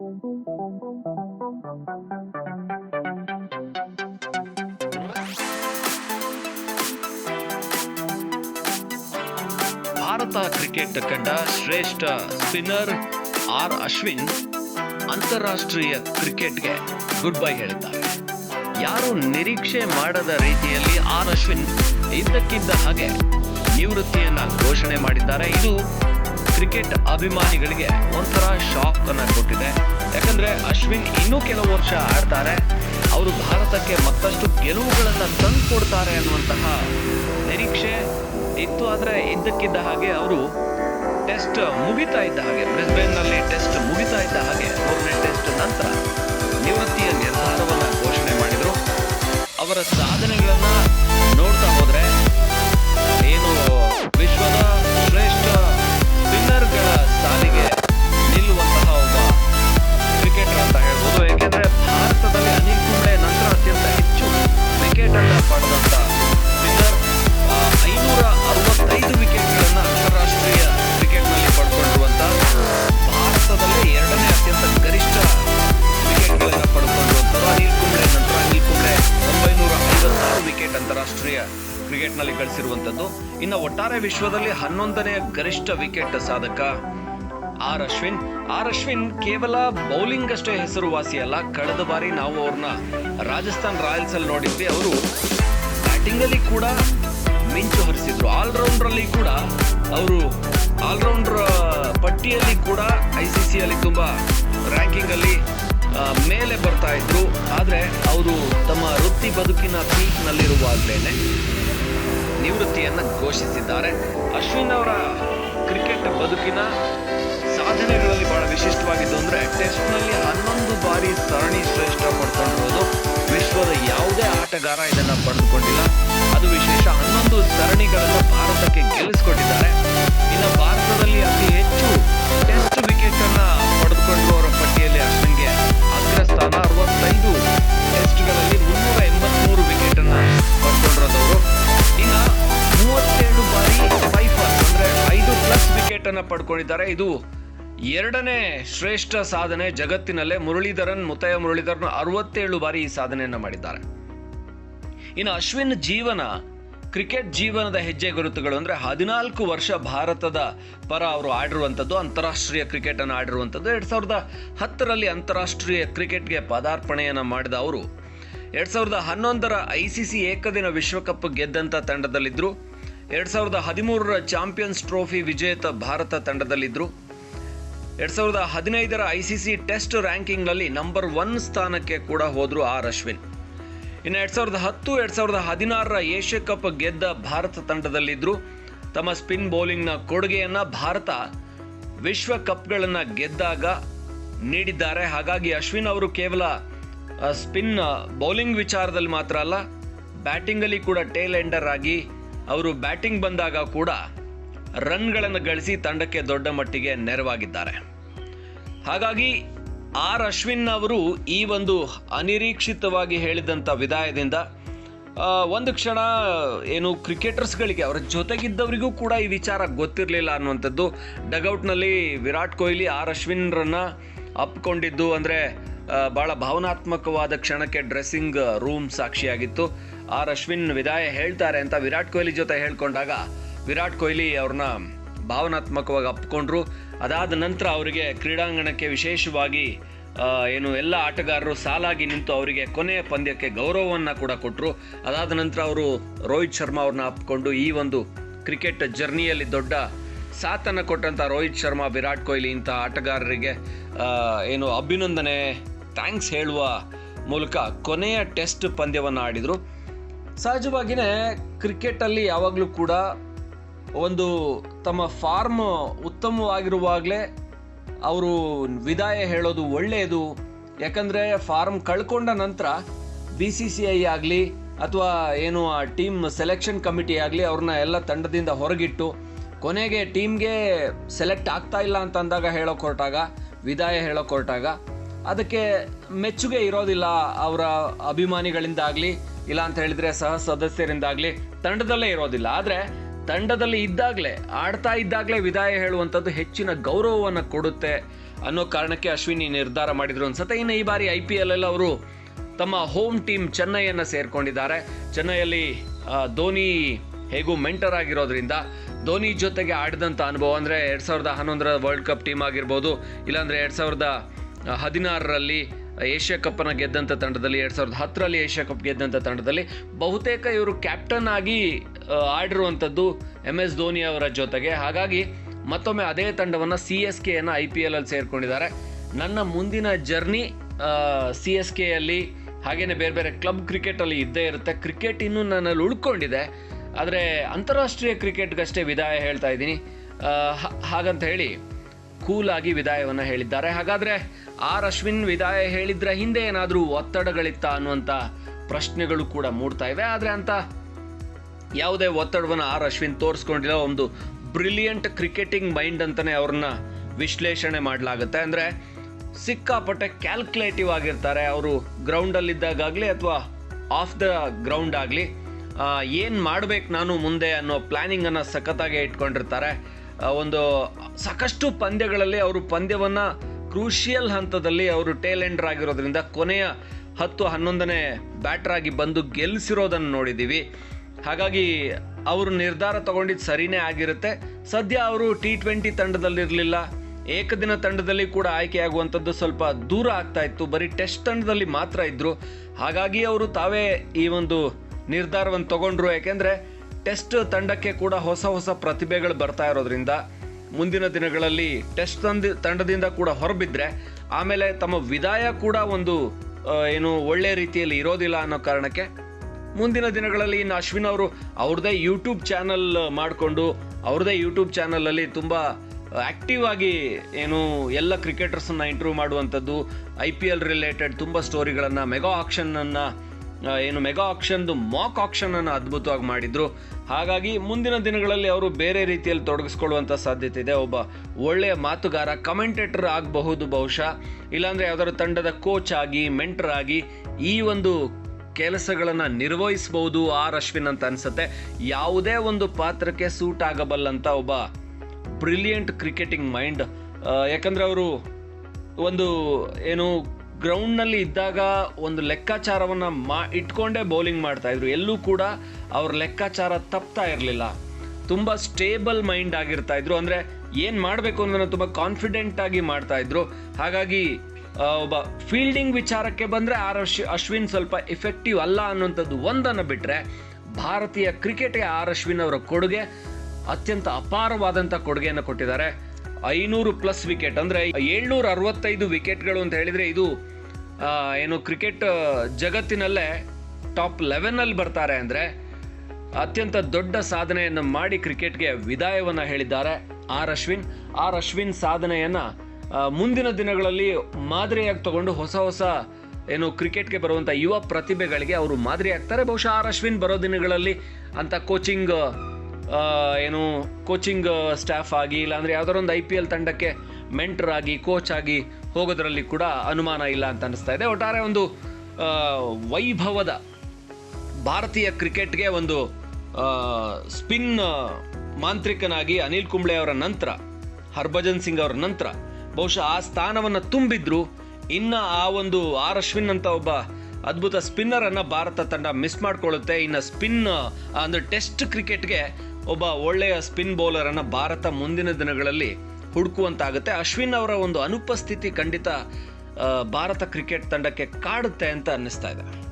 Bharat cricket ಕಂಡ ಶ್ರೇಷ್ಠ spinner R Ashwin ಅಂತಾರಾಷ್ಟ್ರೀಯ ಕ್ರಿಕೆಟ್ಗೆ ಗುಡ್ ಬೈ ಹೇಳಿದ್ದಾರೆ ಯಾರು ನಿರೀಕ್ಷೆ ಮಾಡದ ರೀತಿಯಲ್ಲಿ ಆರ್ ಅಶ್ವಿನ್ ಇದ್ದಕ್ಕಿದ್ದ ಹಾಗೆ ನಿವೃತ್ತಿಯನ್ನ ಘೋಷಣೆ ಮಾಡಿದ್ದಾರೆ. ಇದು ಕ್ರಿಕೆಟ್ ಅಭಿಮಾನಿಗಳಿಗೆ ಒಂಥರ ಶಾಕ್ ಅನ್ನ ಕೊಟ್ಟಿದೆ. ಯಾಕಂದ್ರೆ ಅಶ್ವಿನ್ ಇನ್ನೂ ಕೆಲವು ವರ್ಷ ಆಡ್ತಾರೆ. ಅವರು ಭಾರತಕ್ಕೆ ಮತ್ತಷ್ಟು ಗೆಲುವುಗಳನ್ನು ತಂದು ಕೊಡ್ತಾರೆ ಅನ್ನುವಂತಹ ನಿರೀಕ್ಷೆ ಇತ್ತು. ಆದರೆ ಇದ್ದಕ್ಕಿದ್ದ ಹಾಗೆ ಅವರು ಟೆಸ್ಟ್ ಮುಗಿತಾ ಇದ್ದ ಹಾಗೆ, ಬ್ರಿಸ್ಬೇನ್ನಲ್ಲಿ ಟೆಸ್ಟ್ ಮುಗಿತಾ ಇದ್ದ ಹಾಗೆ, ಮೂರನೇ ಟೆಸ್ಟ್ ನಂತರ ನಿವೃತ್ತಿಯ ನಿರ್ಧಾರವನ್ನು ಘೋಷಣೆ ಮಾಡಿದರು. ಅವರ ಸಾಧನೆಗಳನ್ನು ನೋಡ್ತಾ ಹೋದ್ರೆ ವಿಕೆಟ್ ಅನ್ನ ಪಡೆದಂತ ಸ್ಪಿನ್ನರ್ ಐನೂರ ಅರವತ್ತೈದು ವಿಕೆಟ್ಗಳನ್ನ ಅಂತಾರಾಷ್ಟ್ರೀಯ ಕ್ರಿಕೆಟ್ನಲ್ಲಿ ಪಡ್ಕೊಂಡಿರುವಂತ ಭಾರತದಲ್ಲೇ ಎರಡನೇ ಅತ್ಯಂತ ಗರಿಷ್ಠ ವಿಕೆಟ್ಗಳನ್ನ ಪಡ್ಕೊಂಡಿರುವಂಥದ್ದು ಅನಿಲ್ ಕುಂಬ್ಳೆ. ನಂತರ ಅನಿಲ್ ಕುಂಬ್ಳೆ ಒಂಬೈನೂರ ಐವತ್ತಾರು ವಿಕೆಟ್ ಅಂತಾರಾಷ್ಟ್ರೀಯ ಕ್ರಿಕೆಟ್ನಲ್ಲಿ ಗಳಿಸಿರುವಂಥದ್ದು ಇನ್ನು ಒಟ್ಟಾರೆ ವಿಶ್ವದಲ್ಲಿ ಹನ್ನೊಂದನೆಯ ಗರಿಷ್ಠ ವಿಕೆಟ್ ಸಾಧಕ ಆರ್ ಅಶ್ವಿನ್. ಆರ್ ಅಶ್ವಿನ್ ಕೇವಲ ಬೌಲಿಂಗ್ ಅಷ್ಟೇ ಹೆಸರುವಾಸಿಯಲ್ಲ. ಕಳೆದ ಬಾರಿ ನಾವು ಅವ್ರನ್ನ ರಾಜಸ್ಥಾನ್ ರಾಯಲ್ಸ್ ಅಲ್ಲಿ ನೋಡಿದ್ವಿ. ಅವರು ಬ್ಯಾಟಿಂಗ್ ಅಲ್ಲಿ ಕೂಡ ಮಿಂಚು ಹರಿಸಿದ್ರು. ಆಲ್ರೌಂಡರ್ ಅಲ್ಲಿ ಕೂಡ ಅವರು ಆಲ್ರೌಂಡರ್ ಪಟ್ಟಿಯಲ್ಲಿ ಕೂಡ ಐ ಸಿ ಸಿ ಅಲ್ಲಿ ತುಂಬಾ ರ್ಯಾಂಕಿಂಗ್ ಅಲ್ಲಿ ಮೇಲೆ ಬರ್ತಾ ಇದ್ರು. ಆದ್ರೆ ಅವರು ತಮ್ಮ ವೃತ್ತಿ ಬದುಕಿನ ಪೀಕ್ ನಿವೃತ್ತಿಯನ್ನ ಘೋಷಿಸಿದ್ದಾರೆ. ಅಶ್ವಿನ್ ಅವರ ಕ್ರಿಕೆಟ್ ಬದುಕಿನ ಸಾಧನೆಗಳಲ್ಲಿ ಬಹಳ ವಿಶಿಷ್ಟವಾಗಿದ್ದು ಅಂದ್ರೆ ಟೆಸ್ಟ್ನಲ್ಲಿ ಹನ್ನೊಂದು ಬಾರಿ ಸರಣಿ ಶ್ರೇಷ್ಠ ಪಡ್ಕೊಂಡಿರೋದು ವಿಶ್ವದ ಯಾವುದೇ ಆಟಗಾರ ಇದನ್ನು ಪಡೆದುಕೊಂಡಿಲ್ಲ. ಅದು ವಿಶೇಷ ಹನ್ನೊಂದು ಸರಣಿಗಳನ್ನು ಭಾರತಕ್ಕೆ ಗೆಲ್ಲಿಸಿಕೊಟ್ಟಿದ್ದಾರೆ. ಇನ್ನು ಭಾರತದಲ್ಲಿ ಅತಿ ಹೆಚ್ಚು ಟೆಸ್ಟ್ ವಿಕೆಟ್ ಅನ್ನ ಪಡೆದುಕೊಂಡಿರುವವರ ಪಟ್ಟಿಯಲ್ಲಿ ಅಶ್ವಿನ್ಗೆ ಅಗ್ರಸ್ಥಾನ ಅರವತ್ತೈದು ಟೆಸ್ಟ್ಗಳಲ್ಲಿ ಮುನ್ನೂರ ಎಂಬತ್ಮೂರು ವಿಕೆಟ್ ಅನ್ನ ಪಡ್ಕೊಂಡಿರೋದವರು. ಇನ್ನ ಮೂವತ್ತೇಳು ಬಾರಿ ಫೈಫರ್ ಅಂದ್ರೆ ಐದು ಪ್ಲಸ್ ವಿಕೆಟ್ ಅನ್ನ ಪಡ್ಕೊಂಡಿದ್ದಾರೆ. ಇದು ಎರಡನೇ ಶ್ರೇಷ್ಠ ಸಾಧನೆ ಜಗತ್ತಿನಲ್ಲೇ ಮುರಳೀಧರನ್ ಮುತ್ತಯ್ಯ ಮುರಳೀಧರನ್ ಅರವತ್ತೇಳು ಬಾರಿ ಈ ಸಾಧನೆಯನ್ನು ಮಾಡಿದ್ದಾರೆ. ಇನ್ನು ಅಶ್ವಿನ್ ಜೀವನ, ಕ್ರಿಕೆಟ್ ಜೀವನದ ಹೆಜ್ಜೆ ಗುರುತುಗಳು ಅಂದ್ರೆ ಹದಿನಾಲ್ಕು ವರ್ಷ ಭಾರತದ ಪರ ಅವರು ಆಡಿರುವಂಥದ್ದು, ಅಂತಾರಾಷ್ಟ್ರೀಯ ಕ್ರಿಕೆಟ್ ಅನ್ನು ಆಡಿರುವಂಥದ್ದು. ಎರಡು ಸಾವಿರದ ಹತ್ತರಲ್ಲಿ ಅಂತಾರಾಷ್ಟ್ರೀಯ ಕ್ರಿಕೆಟ್ಗೆ ಪದಾರ್ಪಣೆಯನ್ನು ಮಾಡಿದ ಅವರು, ಎರಡು ಸಾವಿರದ ಹನ್ನೊಂದರ ಐ ಸಿ ಸಿ ಏಕದಿನ ವಿಶ್ವಕಪ್ ಗೆದ್ದಂತ ತಂಡದಲ್ಲಿದ್ದರು ಎರಡು ಸಾವಿರದ ಹದಿಮೂರರ ಚಾಂಪಿಯನ್ಸ್ ಟ್ರೋಫಿ ವಿಜೇತ ಭಾರತ ತಂಡದಲ್ಲಿದ್ದರು ಎರಡ್ ಸಾವಿರದ ಹದಿನೈದರ ಐ ಸಿ ಸಿ ಟೆಸ್ಟ್ ರ್ಯಾಂಕಿಂಗ್ನಲ್ಲಿ ನಂಬರ್ ಒನ್ ಸ್ಥಾನಕ್ಕೆ ಕೂಡ ಹೋದರು ಆರ್ ಅಶ್ವಿನ್. ಇನ್ನು ಎರಡ್ ಸಾವಿರದ ಹತ್ತು, ಎರಡ್ ಸಾವಿರದ ಹದಿನಾರರ ಏಷ್ಯಾ ಕಪ್ ಗೆದ್ದ ಭಾರತ ತಂಡದಲ್ಲಿದ್ದರು ತಮ್ಮ ಸ್ಪಿನ್ ಬೌಲಿಂಗ್ನ ಕೊಡುಗೆಯನ್ನ ಭಾರತ ವಿಶ್ವ ಕಪ್ಗಳನ್ನ ಗೆದ್ದಾಗ ನೀಡಿದ್ದಾರೆ. ಹಾಗಾಗಿ ಅಶ್ವಿನ್ ಅವರು ಕೇವಲ ಸ್ಪಿನ್ ಬೌಲಿಂಗ್ ವಿಚಾರದಲ್ಲಿ ಮಾತ್ರ ಅಲ್ಲ, ಬ್ಯಾಟಿಂಗಲ್ಲಿ ಕೂಡ ಟೇಲ್ ಎಂಡರ್ ಆಗಿ ಅವರು ಬ್ಯಾಟಿಂಗ್ ಬಂದಾಗ ಕೂಡ ರನ್ಗಳನ್ನು ಗಳಿಸಿ ತಂಡಕ್ಕೆ ದೊಡ್ಡ ಮಟ್ಟಿಗೆ ನೆರವಾಗಿದ್ದಾರೆ. ಹಾಗಾಗಿ ಆರ್ ಅಶ್ವಿನ್ ಅವರು ಈ ಒಂದು ಅನಿರೀಕ್ಷಿತವಾಗಿ ಹೇಳಿದಂಥ ವಿದಾಯದಿಂದ ಒಂದು ಕ್ಷಣ ಏನು ಕ್ರಿಕೆಟರ್ಸ್ಗಳಿಗೆ ಅವರ ಜೊತೆಗಿದ್ದವರಿಗೂ ಕೂಡ ಈ ವಿಚಾರ ಗೊತ್ತಿರಲಿಲ್ಲ ಅನ್ನುವಂಥದ್ದು ಡಗೌಟ್ನಲ್ಲಿ ವಿರಾಟ್ ಕೊಹ್ಲಿ ಆರ್ ಅಶ್ವಿನ್ರನ್ನ ಅಪ್ಕೊಂಡಿದ್ದು ಅಂದರೆ ಭಾಳ ಭಾವನಾತ್ಮಕವಾದ ಕ್ಷಣಕ್ಕೆ ಡ್ರೆಸ್ಸಿಂಗ್ ರೂಮ್ ಸಾಕ್ಷಿಯಾಗಿತ್ತು. ಆರ್ ಅಶ್ವಿನ್ ವಿದಾಯ ಹೇಳ್ತಾರೆ ಅಂತ ವಿರಾಟ್ ಕೊಹ್ಲಿ ಜೊತೆ ಹೇಳ್ಕೊಂಡಾಗ ವಿರಾಟ್ ಕೊಹ್ಲಿ ಅವ್ರನ್ನ ಭಾವನಾತ್ಮಕವಾಗಿ ಅಪ್ಕೊಂಡ್ರು. ಅದಾದ ನಂತರ ಅವರಿಗೆ ಕ್ರೀಡಾಂಗಣಕ್ಕೆ ವಿಶೇಷವಾಗಿ ಏನು ಎಲ್ಲ ಆಟಗಾರರು ಸಾಲಾಗಿ ನಿಂತು ಅವರಿಗೆ ಕೊನೆಯ ಪಂದ್ಯಕ್ಕೆ ಗೌರವವನ್ನು ಕೂಡ ಕೊಟ್ಟರು ಅದಾದ ನಂತರ ಅವರು ರೋಹಿತ್ ಶರ್ಮಾ ಅವ್ರನ್ನ ಅಪ್ಕೊಂಡು ಈ ಒಂದು ಕ್ರಿಕೆಟ್ ಜರ್ನಿಯಲ್ಲಿ ದೊಡ್ಡ ಸಾಥನ್ನು ಕೊಟ್ಟಂಥ ರೋಹಿತ್ ಶರ್ಮಾ, ವಿರಾಟ್ ಕೊಹ್ಲಿ ಇಂಥ ಆಟಗಾರರಿಗೆ ಏನು ಅಭಿನಂದನೆ, ಥ್ಯಾಂಕ್ಸ್ ಹೇಳುವ ಮೂಲಕ ಕೊನೆಯ ಟೆಸ್ಟ್ ಪಂದ್ಯವನ್ನು ಆಡಿದರು. ಸಹಜವಾಗಿಯೇ ಕ್ರಿಕೆಟಲ್ಲಿ ಯಾವಾಗಲೂ ಕೂಡ ಒಂದು ತಮ್ಮ ಫಾರ್ಮ್ ಉತ್ತಮವಾಗಿರುವಾಗಲೇ ಅವರು ವಿದಾಯ ಹೇಳೋದು ಒಳ್ಳೆಯದು. ಯಾಕಂದರೆ ಫಾರ್ಮ್ ಕಳ್ಕೊಂಡ ನಂತರ ಬಿ ಸಿ ಸಿ ಐ ಆಗಲಿ ಅಥವಾ ಏನು ಆ ಟೀಮ್ ಸೆಲೆಕ್ಷನ್ ಕಮಿಟಿ ಆಗಲಿ ಅವ್ರನ್ನ ಎಲ್ಲ ತಂಡದಿಂದ ಹೊರಗಿಟ್ಟು ಕೊನೆಗೆ ಟೀಮ್ಗೆ ಸೆಲೆಕ್ಟ್ ಆಗ್ತಾ ಇಲ್ಲ ಅಂತ ಅಂದಾಗ ಹೇಳೋಕೆ ವಿದಾಯ ಹೇಳೋಕೆ ಹೊರಟಾಗ ಅದಕ್ಕೆ ಮೆಚ್ಚುಗೆ ಇರೋದಿಲ್ಲ ಅವರ ಅಭಿಮಾನಿಗಳಿಂದಾಗಲಿ ಇಲ್ಲ ಅಂತ ಹೇಳಿದರೆ ಸಹ ಸದಸ್ಯರಿಂದಾಗಲಿ, ತಂಡದಲ್ಲೇ ಇರೋದಿಲ್ಲ. ಆದರೆ ತಂಡದಲ್ಲಿ ಇದ್ದಾಗಲೇ, ಆಡ್ತಾ ಇದ್ದಾಗಲೇ ವಿದಾಯ ಹೇಳುವಂಥದ್ದು ಹೆಚ್ಚಿನ ಗೌರವವನ್ನು ಕೊಡುತ್ತೆ ಅನ್ನೋ ಕಾರಣಕ್ಕೆ ಅಶ್ವಿನಿ ನಿರ್ಧಾರ ಮಾಡಿದ್ರು ಅನ್ಸುತ್ತೆ. ಇನ್ನು ಈ ಬಾರಿ ಐ ಪಿ ಎಲ್ ಅವರು ತಮ್ಮ ಹೋಮ್ ಟೀಮ್ ಚೆನ್ನೈಯನ್ನು ಸೇರ್ಕೊಂಡಿದ್ದಾರೆ. ಚೆನ್ನೈಯಲ್ಲಿ ಧೋನಿ ಹೇಗೂ ಮೆಂಟರ್ ಆಗಿರೋದ್ರಿಂದ, ಧೋನಿ ಜೊತೆಗೆ ಆಡಿದಂಥ ಅನುಭವ ಅಂದರೆ ಎರಡು ಸಾವಿರದ ಹನ್ನೊಂದರ ವರ್ಲ್ಡ್ ಕಪ್ ಟೀಮ್ ಆಗಿರ್ಬೋದು, ಇಲ್ಲಾಂದರೆ ಎರಡು ಸಾವಿರದ ಹದಿನಾರರಲ್ಲಿ ಏಷ್ಯಾ ಕಪ್ಪನ್ನು ಗೆದ್ದಂಥ ತಂಡದಲ್ಲಿ ಎರಡು ಸಾವಿರದ ಹತ್ತರಲ್ಲಿ ಏಷ್ಯಾ ಕಪ್ ಗೆದ್ದಂಥ ತಂಡದಲ್ಲಿ ಬಹುತೇಕ ಇವರು ಕ್ಯಾಪ್ಟನ್ ಆಗಿ ಆಡಿರುವಂಥದ್ದು ಎಂ ಎಸ್ ಧೋನಿ ಅವರ ಜೊತೆಗೆ. ಹಾಗಾಗಿ ಮತ್ತೊಮ್ಮೆ ಅದೇ ತಂಡವನ್ನು ಸಿ ಎಸ್ ಕೆಯನ್ನು ಐ ಪಿ ಎಲ್ ಅಲ್ಲಿ ಸೇರ್ಕೊಂಡಿದ್ದಾರೆ. ನನ್ನ ಮುಂದಿನ ಜರ್ನಿ ಸಿ ಎಸ್ ಕೆಯಲ್ಲಿ ಹಾಗೇನೆ ಬೇರೆ ಬೇರೆ ಕ್ಲಬ್ ಕ್ರಿಕೆಟಲ್ಲಿ ಇದ್ದೇ ಇರುತ್ತೆ. ಕ್ರಿಕೆಟ್ ಇನ್ನೂ ನನ್ನಲ್ಲಿ ಉಳ್ಕೊಂಡಿದೆ. ಆದರೆ ಅಂತಾರಾಷ್ಟ್ರೀಯ ಕ್ರಿಕೆಟ್ಗಷ್ಟೇ ವಿದಾಯ ಹೇಳ್ತಾ ಇದ್ದೀನಿ. ಹಾಗಂತ ಹೇಳಿ ಕೂಲ್ ಆಗಿ ವಿದಾಯವನ್ನು ಹೇಳಿದ್ದಾರೆ. ಹಾಗಾದರೆ ಆರ್ ಅಶ್ವಿನ್ ವಿದಾಯ ಹೇಳಿದ್ರ ಹಿಂದೆ ಏನಾದರೂ ಒತ್ತಡಗಳಿತ್ತ ಅನ್ನುವಂಥ ಪ್ರಶ್ನೆಗಳು ಕೂಡ ಮೂಡ್ತಾ ಇವೆ. ಆದರೆ ಅಂತ ಯಾವುದೇ ಒತ್ತಡವನ್ನು ಆರ್ ಅಶ್ವಿನ್ ತೋರಿಸ್ಕೊಂಡಿಲ್ಲ. ಒಂದು ಬ್ರಿಲಿಯಂಟ್ ಕ್ರಿಕೆಟಿಂಗ್ ಮೈಂಡ್ ಅಂತಲೇ ಅವ್ರನ್ನ ವಿಶ್ಲೇಷಣೆ ಮಾಡಲಾಗುತ್ತೆ. ಅಂದರೆ ಸಿಕ್ಕಾಪಟ್ಟೆ ಕ್ಯಾಲ್ಕುಲೇಟಿವ್ ಆಗಿರ್ತಾರೆ. ಅವರು ಗ್ರೌಂಡಲ್ಲಿದ್ದಾಗಲಿ ಅಥವಾ ಆಫ್ ದ ಗ್ರೌಂಡ್ ಆಗಲಿ ಏನು ಮಾಡ್ಬೇಕು ನಾನು ಮುಂದೆ ಅನ್ನೋ ಪ್ಲ್ಯಾನಿಂಗನ್ನು ಸಖತ್ತಾಗಿ ಇಟ್ಕೊಂಡಿರ್ತಾರೆ. ಒಂದು ಸಾಕಷ್ಟು ಪಂದ್ಯಗಳಲ್ಲಿ ಅವರು ಪಂದ್ಯವನ್ನು ಕ್ರೂಷಿಯಲ್ ಹಂತದಲ್ಲಿ ಅವರು ಟೇಲೆಂಡರ್ ಆಗಿರೋದ್ರಿಂದ ಕೊನೆಯ ಹತ್ತು ಹನ್ನೊಂದನೇ ಆಗಿ ಬಂದು ಗೆಲ್ಲಿಸಿರೋದನ್ನು ನೋಡಿದ್ದೀವಿ ಹಾಗಾಗಿ ಅವರು ನಿರ್ಧಾರ ತಗೊಂಡಿದ್ದು ಸರಿನೇ ಆಗಿರುತ್ತೆ. ಸದ್ಯ ಅವರು ಟಿ ಟ್ವೆಂಟಿ ತಂಡದಲ್ಲಿರಲಿಲ್ಲ. ಏಕದಿನ ತಂಡದಲ್ಲಿ ಕೂಡ ಆಯ್ಕೆಯಾಗುವಂಥದ್ದು ಸ್ವಲ್ಪ ದೂರ ಆಗ್ತಾ ಇತ್ತು. ಬರೀ ಟೆಸ್ಟ್ ತಂಡದಲ್ಲಿ ಮಾತ್ರ ಇದ್ದರು ಹಾಗಾಗಿ ಅವರು ತಾವೇ ಈ ಒಂದು ನಿರ್ಧಾರವನ್ನು ತಗೊಂಡ್ರು. ಯಾಕೆಂದರೆ ಟೆಸ್ಟ್ ತಂಡಕ್ಕೆ ಕೂಡ ಹೊಸ ಹೊಸ ಪ್ರತಿಭೆಗಳು ಬರ್ತಾ ಇರೋದ್ರಿಂದ ಮುಂದಿನ ದಿನಗಳಲ್ಲಿ ಟೆಸ್ಟ್ ತಂದ ತಂಡದಿಂದ ಕೂಡ ಹೊರಬಿದ್ರೆ ಆಮೇಲೆ ತಮ್ಮ ವಿದಾಯ ಕೂಡ ಒಂದು ಏನು ಒಳ್ಳೆ ರೀತಿಯಲ್ಲಿ ಇರೋದಿಲ್ಲ ಅನ್ನೋ ಕಾರಣಕ್ಕೆ ಮುಂದಿನ ದಿನಗಳಲ್ಲಿ ಇನ್ನು ಅಶ್ವಿನ್ ಅವರು ಅವ್ರದ್ದೇ ಯೂಟ್ಯೂಬ್ ಚಾನಲ್ ಮಾಡಿಕೊಂಡು ಅವ್ರದ್ದೇ ಯೂಟ್ಯೂಬ್ ಚಾನಲಲ್ಲಿ ತುಂಬ ಆ್ಯಕ್ಟಿವ್ ಆಗಿ ಏನು ಎಲ್ಲ ಕ್ರಿಕೆಟರ್ಸನ್ನು ಇಂಟರ್ವ್ಯೂ ಮಾಡುವಂಥದ್ದು ಐ ಪಿ ಎಲ್ ರಿಲೇಟೆಡ್ ತುಂಬ ಸ್ಟೋರಿಗಳನ್ನು ಮೆಗಾ ಆಕ್ಷನನ್ನು ಏನು ಮೆಗಾ ಆಕ್ಷನ್ದು ಮಾಕ್ ಆಕ್ಷನನ್ನು ಅದ್ಭುತವಾಗಿ ಮಾಡಿದ್ರು. ಹಾಗಾಗಿ ಮುಂದಿನ ದಿನಗಳಲ್ಲಿ ಅವರು ಬೇರೆ ರೀತಿಯಲ್ಲಿ ತೊಡಗಿಸ್ಕೊಳ್ಳುವಂಥ ಸಾಧ್ಯತೆ ಇದೆ. ಒಬ್ಬ ಒಳ್ಳೆಯ ಮಾತುಗಾರ ಕಮೆಂಟೇಟರ್ ಆಗಬಹುದು ಬಹುಶಃ. ಇಲ್ಲಾಂದರೆ ಯಾವ್ದಾದ್ರು ತಂಡದ ಕೋಚ್ ಆಗಿ ಮೆಂಟರ್ ಆಗಿ ಈ ಒಂದು ಕೆಲಸಗಳನ್ನು ನಿರ್ವಹಿಸಬಹುದು ಆರ್ ಅಶ್ವಿನ್ ಅಂತ ಅನ್ಸುತ್ತೆ. ಯಾವುದೇ ಒಂದು ಪಾತ್ರಕ್ಕೆ ಸೂಟ್ ಆಗಬಲ್ಲಂತ ಒಬ್ಬ ಬ್ರಿಲಿಯಂಟ್ ಕ್ರಿಕೆಟಿಂಗ್ ಮೈಂಡ್ ಯಾಕಂದ್ರೆ ಅವರು ಒಂದು ಏನು ಗ್ರೌಂಡ್ನಲ್ಲಿ ಇದ್ದಾಗ ಒಂದು ಲೆಕ್ಕಾಚಾರವನ್ನು ಮಾ, ಇಟ್ಕೊಂಡೇ ಬೌಲಿಂಗ್ ಮಾಡ್ತಾ ಇದ್ರು. ಎಲ್ಲೂ ಕೂಡ ಅವ್ರ ಲೆಕ್ಕಾಚಾರ ತಪ್ತಾ ಇರಲಿಲ್ಲ. ತುಂಬ ಸ್ಟೇಬಲ್ ಮೈಂಡ್ ಆಗಿರ್ತಾ ಇದ್ರು. ಅಂದರೆ ಏನು ಮಾಡಬೇಕು ಅನ್ನೋದನ್ನು ತುಂಬ ಕಾನ್ಫಿಡೆಂಟ್ ಆಗಿ ಮಾಡ್ತಾ ಇದ್ರು. ಹಾಗಾಗಿ ಒಬ್ಬ ಫೀಲ್ಡಿಂಗ್ ವಿಚಾರಕ್ಕೆ ಬಂದರೆ ಆರ್ ಅಶ್, ಅಶ್ವಿನ್ ಸ್ವಲ್ಪ ಎಫೆಕ್ಟಿವ್ ಅಲ್ಲ ಅನ್ನುವಂಥದ್ದು ಒಂದನ್ನು ಬಿಟ್ಟರೆ ಭಾರತೀಯ ಕ್ರಿಕೆಟ್ಗೆ ಆರ್ ಅಶ್ವಿನ್ ಅವರ ಕೊಡುಗೆ ಅತ್ಯಂತ ಅಪಾರವಾದಂಥ ಕೊಡುಗೆಯನ್ನು ಕೊಟ್ಟಿದ್ದಾರೆ. ಐನೂರು ಪ್ಲಸ್ ವಿಕೆಟ್, ಅಂದರೆ ಏಳ್ನೂರ ಅರವತ್ತೈದು ವಿಕೆಟ್ಗಳು ಅಂತ ಹೇಳಿದರೆ ಇದು ಏನು ಕ್ರಿಕೆಟ್ ಜಗತ್ತಿನಲ್ಲೇ ಟಾಪ್ ಲೆವೆನಲ್ಲಿ ಬರ್ತಾರೆ ಅಂದರೆ ಅತ್ಯಂತ ದೊಡ್ಡ ಸಾಧನೆಯನ್ನು ಮಾಡಿ ಕ್ರಿಕೆಟ್ಗೆ ವಿದಾಯವನ್ನು ಹೇಳಿದ್ದಾರೆ ಆರ್ ಅಶ್ವಿನ್. ಆರ್ ಅಶ್ವಿನ್ ಸಾಧನೆಯನ್ನು ಮುಂದಿನ ದಿನಗಳಲ್ಲಿ ಮಾದರಿಯಾಗಿ ತಗೊಂಡು ಹೊಸ ಹೊಸ, ಏನು ಕ್ರಿಕೆಟ್ಗೆ ಬರುವಂಥ ಯುವ ಪ್ರತಿಭೆಗಳಿಗೆ ಅವರು ಮಾದರಿ ಆಗ್ತಾರೆ ಬಹುಶಃ ಆರ್ ಅಶ್ವಿನ್ ಬರೋ ದಿನಗಳಲ್ಲಿ ಅಂತ ಕೋಚಿಂಗ್ ಏನು ಕೋಚಿಂಗ್ ಸ್ಟಾಫ್ ಆಗಿ, ಇಲ್ಲಾಂದರೆ ಯಾವ್ದಾದ್ರು ಒಂದು ಐ ಪಿ ಎಲ್ ತಂಡಕ್ಕೆ ಮೆಂಟರ್ ಆಗಿ ಕೋಚ್ ಆಗಿ ಹೋಗೋದರಲ್ಲಿ ಕೂಡ ಅನುಮಾನ ಇಲ್ಲ ಅಂತ ಅನಿಸ್ತಾ ಇದೆ. ಒಟ್ಟಾರೆ ಒಂದು ವೈಭವದ ಭಾರತೀಯ ಕ್ರಿಕೆಟ್ಗೆ ಒಂದು ಸ್ಪಿನ್ ಮಾಂತ್ರಿಕನಾಗಿ ಅನಿಲ್ ಕುಂಬ್ಳೆ ಅವರ ನಂತರ, ಹರ್ಭಜನ್ ಸಿಂಗ್ ಅವರ ನಂತರ, ಬಹುಶಃ ಆ ಸ್ಥಾನವನ್ನು ತುಂಬಿದ್ರು. ಇನ್ನು ಆ ಒಂದು ಆರ್ ಅಶ್ವಿನ್ ಅಂತ ಒಬ್ಬ ಅದ್ಭುತ ಸ್ಪಿನ್ನರ್ ಅನ್ನ ಭಾರತ ತಂಡ ಮಿಸ್ ಮಾಡ್ಕೊಳ್ಳುತ್ತೆ. ಇನ್ನು ಸ್ಪಿನ್ ಅಂದ್ರೆ ಟೆಸ್ಟ್ ಕ್ರಿಕೆಟ್ಗೆ ಒಬ್ಬ ಒಳ್ಳೆಯ ಸ್ಪಿನ್ ಬೌಲರ್ ಅನ್ನ ಭಾರತ ಮುಂದಿನ ದಿನಗಳಲ್ಲಿ ಹುಡುಕುವಂತಾಗುತ್ತೆ. ಅಶ್ವಿನ್ ಅವರ ಒಂದು ಅನುಪಸ್ಥಿತಿ ಖಂಡಿತ ಭಾರತ ಕ್ರಿಕೆಟ್ ತಂಡಕ್ಕೆ ಕಾಡುತ್ತೆ ಅಂತ ಅನ್ನಿಸ್ತಾ ಇದೆ.